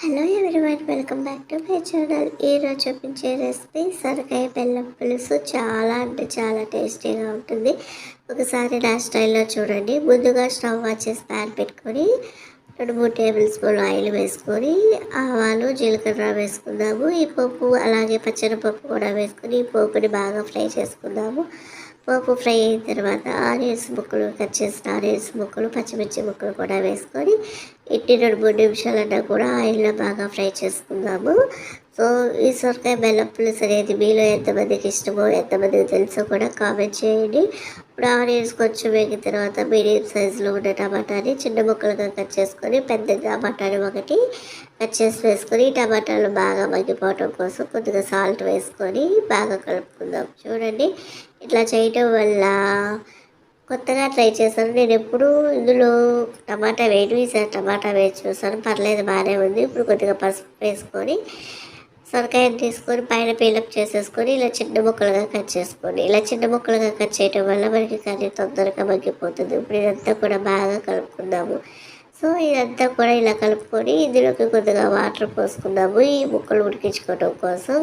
Hello everyone welcome back to my channel ఈరోజు చూపించే recipe సొరకాయ బెల్లం పులుసు. చాలా అంటే చాలా టేస్టీగా ఉంటుంది. ఒకసారి నా స్టైల్లో చూడండి. ముందుగా స్టవ్ వచ్చేసి ప్యాన్ పెట్టుకొని రెండు మూడు టేబుల్ స్పూన్ ఆయిల్ వేసుకొని ఆవాలు జీలకర్ర వేసుకుందాము. ఈ పప్పు అలాగే పచ్చనిపప్పు కూడా వేసుకొని ఈ పోపుని బాగా ఫ్రై చేసుకుందాము. పోపు ఫ్రై అయిన తర్వాత ఆనియన్స్ ముక్కలు కట్ చేసిన ఆనియన్స్ ముక్కలు పచ్చిమిర్చి ముక్కలు కూడా వేసుకొని ఇట్టి రెండు మూడు నిమిషాలన్నా కూడా ఆయిల్లో బాగా ఫ్రై చేసుకుందాము. సో ఈ సొరకాయ బెల్లం పులుసు అనేది మీలో ఎంతమందికి ఇష్టమో ఎంతమందికి తెలుసో కూడా కామెంట్ చేయండి. ఇప్పుడు ఆనియన్స్ కొంచెం వేగిన తర్వాత మీడియం సైజులో ఉన్న టమాటాని చిన్న ముక్కలుగా కట్ చేసుకొని పెద్ద టమాటాని ఒకటి కట్ చేసి వేసుకొని టమాటాలు బాగా మగ్గిపోవటం కోసం కొద్దిగా సాల్ట్ వేసుకొని బాగా కలుపుకుందాం. చూడండి ఇట్లా చేయటం వల్ల కొత్తగా ట్రై చేశాను. నేను ఎప్పుడు ఇందులో టమాటా వేయడం ఈసారి టమాటా వేసి చూసాను పర్లేదు బాగానే ఉంది. ఇప్పుడు కొద్దిగా పసుపు వేసుకొని సొరకాయని తీసుకొని పైన పీలప్ చేసేసుకొని ఇలా చిన్న ముక్కలుగా కట్ చేసుకోండి ఇలా చిన్న ముక్కలుగా కట్ చేయడం వల్ల మనకి కర్రీ తొందరగా మగ్గిపోతుంది. ఇప్పుడు ఇదంతా కూడా బాగా కలుపుకుందాము. సో ఇదంతా కూడా ఇలా కలుపుకొని ఇందులోకి కొద్దిగా వాటర్ పోసుకుందాము. ఈ ముక్కలు ఉడికించుకోవడం కోసం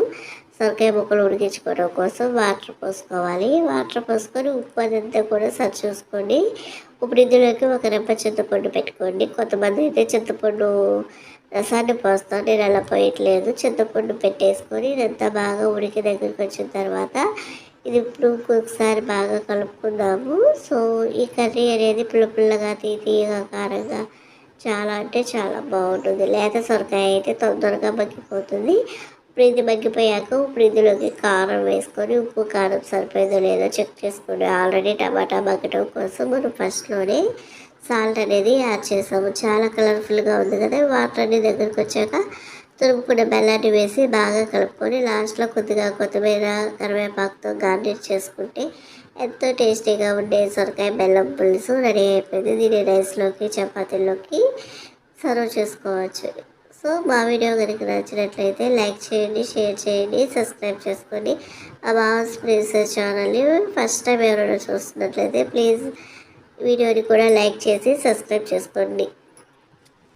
సొరకాయ ముక్కలు ఉడికించుకోవడం కోసం వాటర్ పోసుకోవాలి. వాటర్ పోసుకొని ఉప్పు అదంతా కూడా సరి చూసుకోండి ఇప్పుడు ఇందులోకి ఒక రెప్ప చింతపండు పెట్టుకోండి. కొంతమంది అయితే చింతపండు రసాన్ని పోస్తాం నేను అలా పోయట్లేదు. చింతపండు పెట్టేసుకొని ఇదంతా బాగా ఉడికి దగ్గరికి వచ్చిన తర్వాత ఇది ఇప్పుడు ఒకసారి బాగా కలుపుకుందాము. సో ఈ కర్రీ అనేది పిల్లపిల్లగా తీయగా కారంగా చాలా అంటే చాలా బాగుంటుంది. లేత సొరకాయ అయితే తొందరగా మగ్గిపోతుంది. ఇప్పుడు ఇది మగ్గిపోయాక ఇప్పుడు ఇందులోకి కారం వేసుకొని ఉప్పు కారం సరిపోయిందో లేదో చెక్ చేసుకొని ఆల్రెడీ టమాటా మగ్గటం కోసం మనం ఫస్ట్లోనే సాల్ట్ అనేది యాడ్ చేసాము చాలా కలర్ఫుల్గా ఉంది కదా. వాటర్ అన్ని దగ్గరికి వచ్చాక తురుముకున్న బెల్లాన్ని వేసి బాగా కలుపుకొని లాస్ట్లో కొద్దిగా కొత్తిమీర కరివేపాకుతో గార్నిష్ చేసుకుంటే ఎంతో టేస్టీగా ఉండే సొరకాయ బెల్లం పులుసు రెడీ అయిపోయింది. దీని రైస్లోకి చపాతీలోకి సర్వ్ చేసుకోవచ్చు. సో మా వీడియో కనుక నచ్చినట్లయితే లైక్ చేయండి షేర్ చేయండి సబ్స్క్రైబ్ చేసుకొని ఆ బాస్ ప్రిన్సెస్ ఛానల్ని ఫస్ట్ టైం ఎవరైనా చూస్తున్నట్లయితే ప్లీజ్ వీడియోని కూడా లైక్ చేసి సబ్స్క్రైబ్ చేసుకోండి.